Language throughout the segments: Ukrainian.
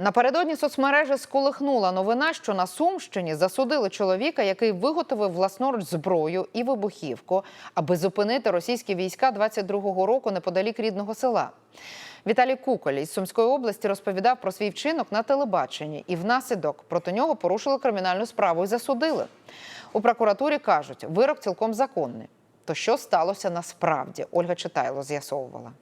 Напередодні соцмережі сколихнула новина, що на Сумщині засудили чоловіка, який виготовив власноруч зброю і вибухівку, аби зупинити російські війська 22-го року неподалік рідного села. Віталій Куколь із Сумської області розповідав про свій вчинок на телебаченні, і внаслідок проти нього порушили кримінальну справу і засудили. У прокуратурі кажуть, вирок цілком законний. То що сталося насправді? Ольга Читайло з'ясовувала.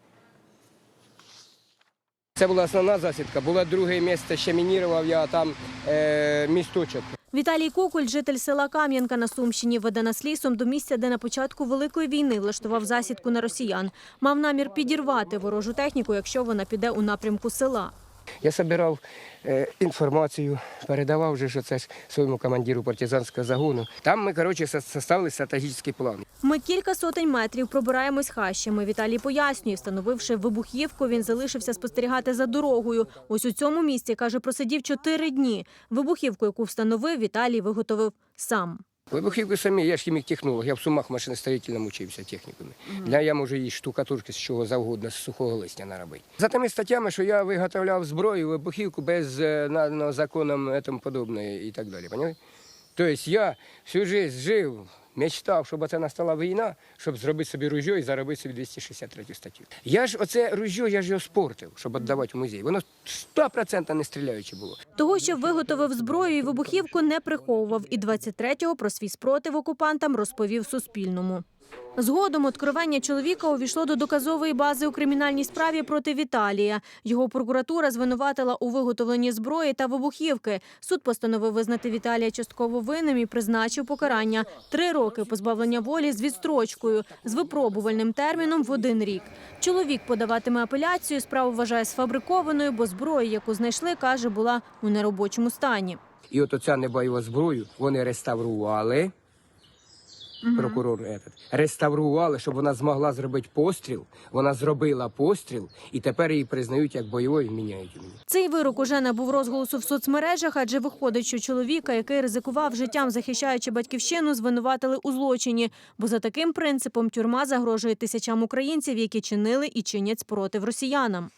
Це була основна засідка. Було друге місце, ще мінірував я там е, місточок. Віталій Куколь, житель села Кам'янка на Сумщині, веде нас лісом до місця, де на початку Великої війни влаштував засідку на росіян. Мав намір підірвати ворожу техніку, якщо вона піде у напрямку села. Я збирав е, інформацію, передавав вже що це ж своєму командиру партизанського загону. Там ми, коротше, со- составили стратегічний план. Ми кілька сотень метрів пробираємось хащами. Віталій пояснює, встановивши вибухівку, він залишився спостерігати за дорогою. Ось у цьому місці, каже, просидів чотири дні. Вибухівку, яку встановив, Віталій виготовив сам. Вибухівки самі, я ж хімік-технолог, я в сумах машиностроїтельному учився технікумі. Для я можу їй штукатурки з чого завгодно, з сухого листя наробити. За тими статтями, що я виготовляв зброю, вибухівку без е, законом і тому подобне і так далі. Поняли? Тобто я всю життя жив, мечтав, щоб це настала війна, щоб зробити собі ружьо і заробити собі 263 статтю. Я ж оце ружьо, я ж його спортив, щоб віддавати в музей. Воно 100% не стріляюче було. Того, що виготовив зброю і вибухівку, не приховував. І 23-го про свій спротив окупантам розповів Суспільному. Згодом откровення чоловіка увійшло до доказової бази у кримінальній справі проти Віталія. Його прокуратура звинуватила у виготовленні зброї та вибухівки. Суд постановив визнати Віталія частково винним і призначив покарання три роки позбавлення волі з відстрочкою з випробувальним терміном в один рік. Чоловік подаватиме апеляцію. Справу вважає сфабрикованою, бо зброя, яку знайшли, каже, була у неробочому стані. І от оця небойову зброю вони реставрували. Прокурор этот, реставрували, щоб вона змогла зробити постріл. Вона зробила постріл, і тепер її признають як бойовою і міняють її. Цей вирок уже набув розголосу в соцмережах, адже виходить, що чоловіка, який ризикував життям, захищаючи батьківщину, звинуватили у злочині. Бо за таким принципом тюрма загрожує тисячам українців, які чинили і чинять спротив росіянам.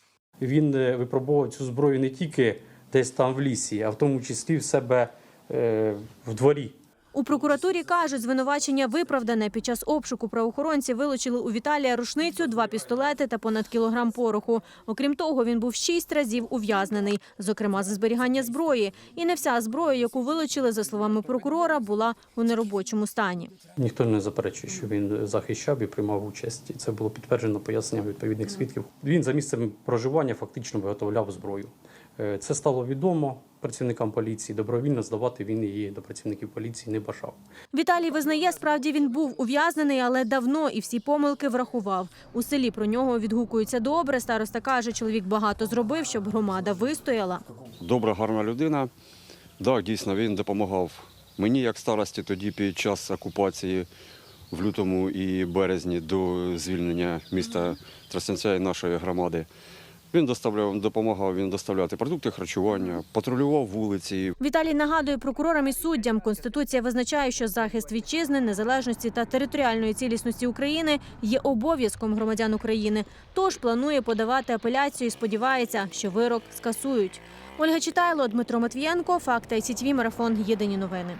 Він е, випробовував цю зброю не тільки десь там в лісі, а в тому числі в себе е, в дворі. У прокуратурі кажуть, звинувачення виправдане. Під час обшуку правоохоронці вилучили у Віталія рушницю, два пістолети та понад кілограм пороху. Окрім того, він був шість разів ув'язнений, зокрема за зберігання зброї. І не вся зброя, яку вилучили, за словами прокурора, була у неробочому стані. Ніхто не заперечує, що він захищав і приймав участь. Це було підтверджено поясненням відповідних свідків. Він за місцем проживання фактично виготовляв зброю. Е, Це стало відомо працівникам поліції. Добровільно здавати він її до працівників поліції не бажав. Віталій визнає, справді він був ув'язнений, але давно і всі помилки врахував. У селі про нього відгукуються добре. Староста каже, чоловік багато зробив, щоб громада вистояла. добра, гарна людина. Так, дійсно, він допомагав мені як старості тоді під час окупації в лютому і березні до звільнення міста Тростянця і нашої громади. Він доставляв, допомагав він доставляти продукти харчування, патрулював вулиці, Віталій нагадує прокурорам і суддям. Конституція визначає, що захист вітчизни, незалежності та територіальної цілісності України є обов'язком громадян України. Тож планує подавати апеляцію і сподівається, що вирок скасують. Ольга Читайло, Дмитро Матвієнко, Факти ICTV, Марафон. Єдині новини.